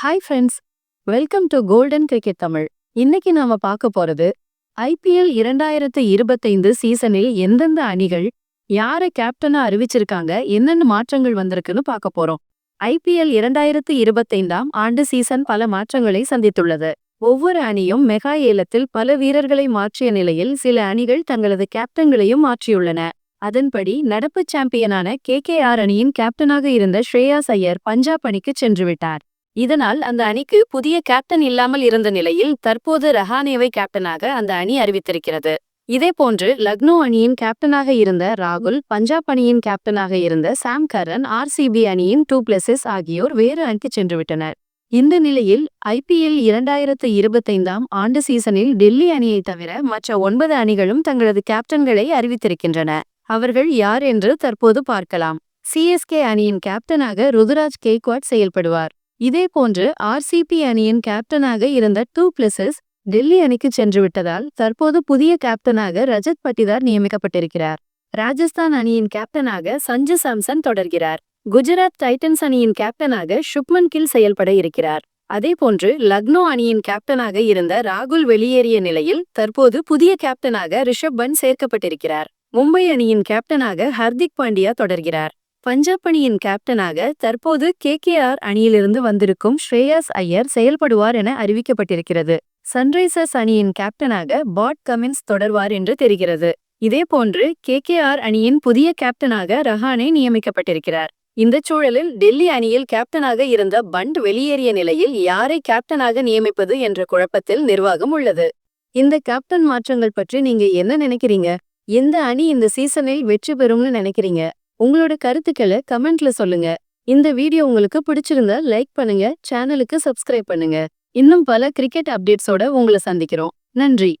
Hi friends welcome to Golden Cricket Tamil இன்னைக்கு நாம பார்க்க போறது ஐபிஎல் இரண்டாயிரத்து இருபத்தைந்து சீசனில் எந்தெந்த அணிகள் யாரை கேப்டனா அறிவிச்சிருக்காங்க என்னென்ன மாற்றங்கள் வந்திருக்குன்னு பார்க்க போறோம். ஐபிஎல் இரண்டாயிரத்து இருபத்தைந்தாம் ஆண்டு சீசன் பல மாற்றங்களை சந்தித்துள்ளது. ஒவ்வொரு அணியும் மெகா ஏலத்தில் பல வீரர்களை மாற்றிய நிலையில் சில அணிகள் தங்களது கேப்டன்களையும் மாற்றியுள்ளன. அதன்படி நடப்பு சாம்பியனான கே கே ஆர் அணியின் கேப்டனாக இருந்த ஸ்ரேயாஸ் ஐயர் பஞ்சாப் அணிக்கு சென்றுவிட்டார். இதனால் அந்த அணிக்கு புதிய கேப்டன் இல்லாமல் இருந்த நிலையில் தற்போது ரஹானேவை கேப்டனாக அந்த அணி அறிவித்திருக்கிறது. இதேபோன்று லக்னோ அணியின் கேப்டனாக இருந்த ராகுல் பஞ்சாப் அணியின் கேப்டனாக இருந்த சாம் கரன் ஆர்சிபி அணியின் டூ பிளஸஸ் ஆகியோர் வேறு அணிக்கு சென்றுவிட்டனர். இந்த நிலையில் ஐபிஎல் இரண்டாயிரத்து இருபத்தைந்தாம் ஆண்டு சீசனில் டெல்லி அணியை தவிர மற்ற ஒன்பது அணிகளும் தங்களது கேப்டன்களை அறிவித்திருக்கின்றன. அவர்கள் யார் என்று தற்போது பார்க்கலாம். சிஎஸ்கே அணியின் கேப்டனாக ருதுராஜ் கேக்வாட் செயல்படுவார். இதேபோன்று ஆர்சிபி அணியின் கேப்டனாக இருந்த டூ பிளஸஸ் டெல்லி அணிக்கு சென்று விட்டதால் தற்போது புதிய கேப்டனாக ரஜத் பட்டிதார் நியமிக்கப்பட்டிருக்கிறார். ராஜஸ்தான் அணியின் கேப்டனாக சஞ்சு சாம்சன் தொடர்கிறார். குஜராத் டைட்டன்ஸ் அணியின் கேப்டனாக சுப்மன் கில் செயல்பட இருக்கிறார். அதேபோன்று லக்னோ அணியின் கேப்டனாக இருந்த ராகுல் வெளியேறிய நிலையில் தற்போது புதிய கேப்டனாக ரிஷப் பன் சேர்க்கப்பட்டிருக்கிறார். மும்பை அணியின் கேப்டனாக ஹர்திக் பாண்டியா தொடர்கிறார். பஞ்சாப் அணியின் கேப்டனாக தற்போது கேகேஆர் அணியிலிருந்து வந்திருக்கும் ஸ்ரேயாஸ் ஐயர் செயல்படுவார் என அறிவிக்கப்பட்டிருக்கிறது. சன்ரைசர்ஸ் அணியின் கேப்டனாக பாட் கமின்ஸ் தொடர்வார் என்று தெரிகிறது. இதேபோன்று கேகேஆர் அணியின் புதிய கேப்டனாக ரஹானே நியமிக்கப்பட்டிருக்கிறார். இந்த சூழலில் டெல்லி அணியில் கேப்டனாக இருந்த பண்ட் வெளியேறிய நிலையில் யாரை கேப்டனாக நியமிப்பது என்ற குழப்பத்தில் நிர்வாகம் உள்ளது. இந்த கேப்டன் மாற்றங்கள் பற்றி நீங்க என்ன நினைக்கிறீங்க? எந்த அணி இந்த சீசனில் வெற்றி பெறும்னு நினைக்கிறீங்க? உங்களோட கருத்துக்களை கமெண்ட்ல சொல்லுங்க. இந்த வீடியோ உங்களுக்கு பிடிச்சிருந்தா லைக் பண்ணுங்க சேனலுக்கு சப்ஸ்கிரைப் பண்ணுங்க. இன்னும் பல கிரிக்கெட் அப்டேட்ஸோட உங்களை சந்திக்கிறோம். நன்றி.